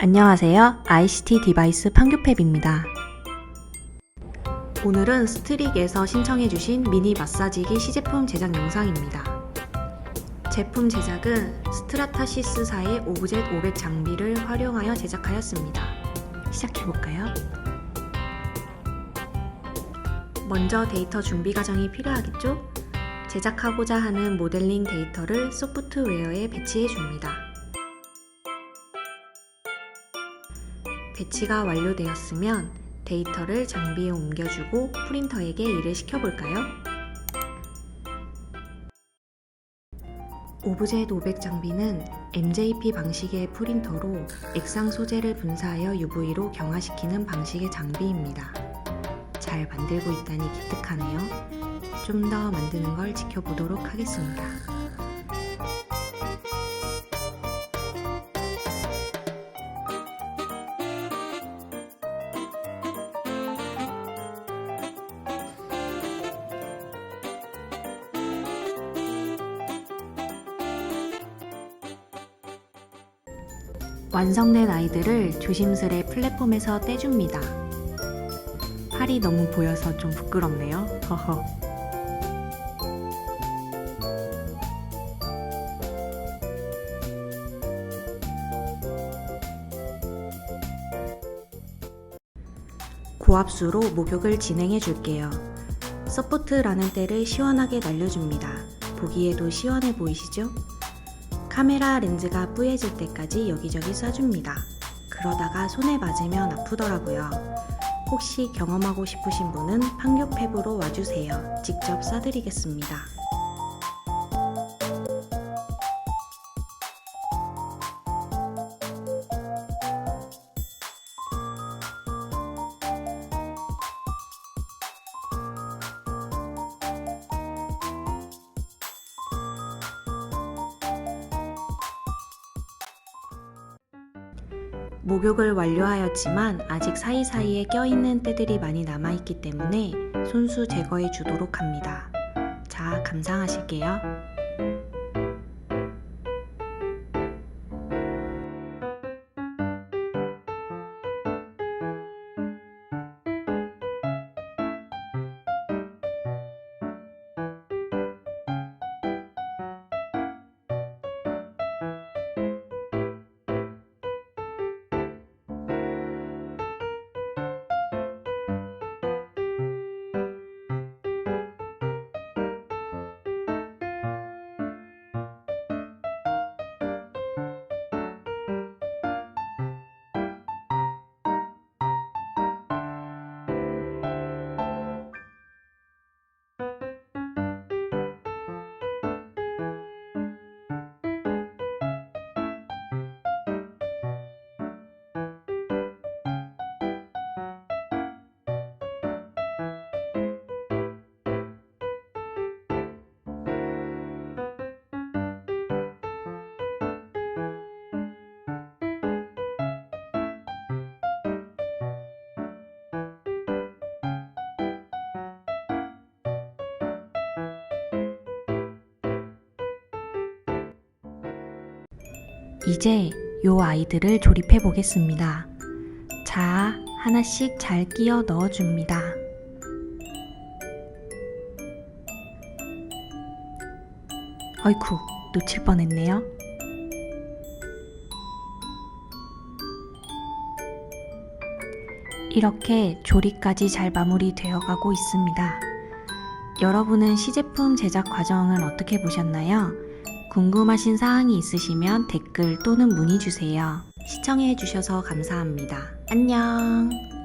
안녕하세요. ICT 디바이스 판교팹입니다. 오늘은 스트릭에서 신청해주신 미니 마사지기 시제품 제작 영상입니다. 제품 제작은 스트라타시스사의 오브젯 500 장비를 활용하여 제작하였습니다. 시작해볼까요? 먼저 데이터 준비 과정이 필요하겠죠? 제작하고자 하는 모델링 데이터를 소프트웨어에 배치해 줍니다. 배치가 완료되었으면 데이터를 장비에 옮겨주고 프린터에게 일을 시켜볼까요? 오브젯 500 장비는 MJP 방식의 프린터로 액상 소재를 분사하여 UV로 경화시키는 방식의 장비입니다. 잘 만들고 있다니 기특하네요. 좀 더 만드는 걸 지켜보도록 하겠습니다. 완성된 아이들을 조심스레 플랫폼에서 떼줍니다. 팔이 너무 보여서 좀 부끄럽네요. 허허. 고압수로 목욕을 진행해 줄게요. 서포트라는 때를 시원하게 날려줍니다. 보기에도 시원해 보이시죠? 카메라 렌즈가 뿌얘질 때까지 여기저기 쏴줍니다. 그러다가 손에 맞으면 아프더라고요. 혹시 경험하고 싶으신 분은 판교팹으로 와주세요. 직접 쏴드리겠습니다. 목욕을 완료하였지만 아직 사이사이에 껴있는 때들이 많이 남아있기 때문에 손수 제거해 주도록 합니다. 자, 감상하실게요. 이제 요 아이들을 조립해 보겠습니다. 자, 하나씩 잘 끼워 넣어 줍니다. 어이쿠, 놓칠 뻔했네요. 이렇게 조립까지 잘 마무리되어 가고 있습니다. 여러분은 시제품 제작 과정을 어떻게 보셨나요? 궁금하신 사항이 있으시면 댓글 또는 문의 주세요. 시청해 주셔서 감사합니다. 안녕!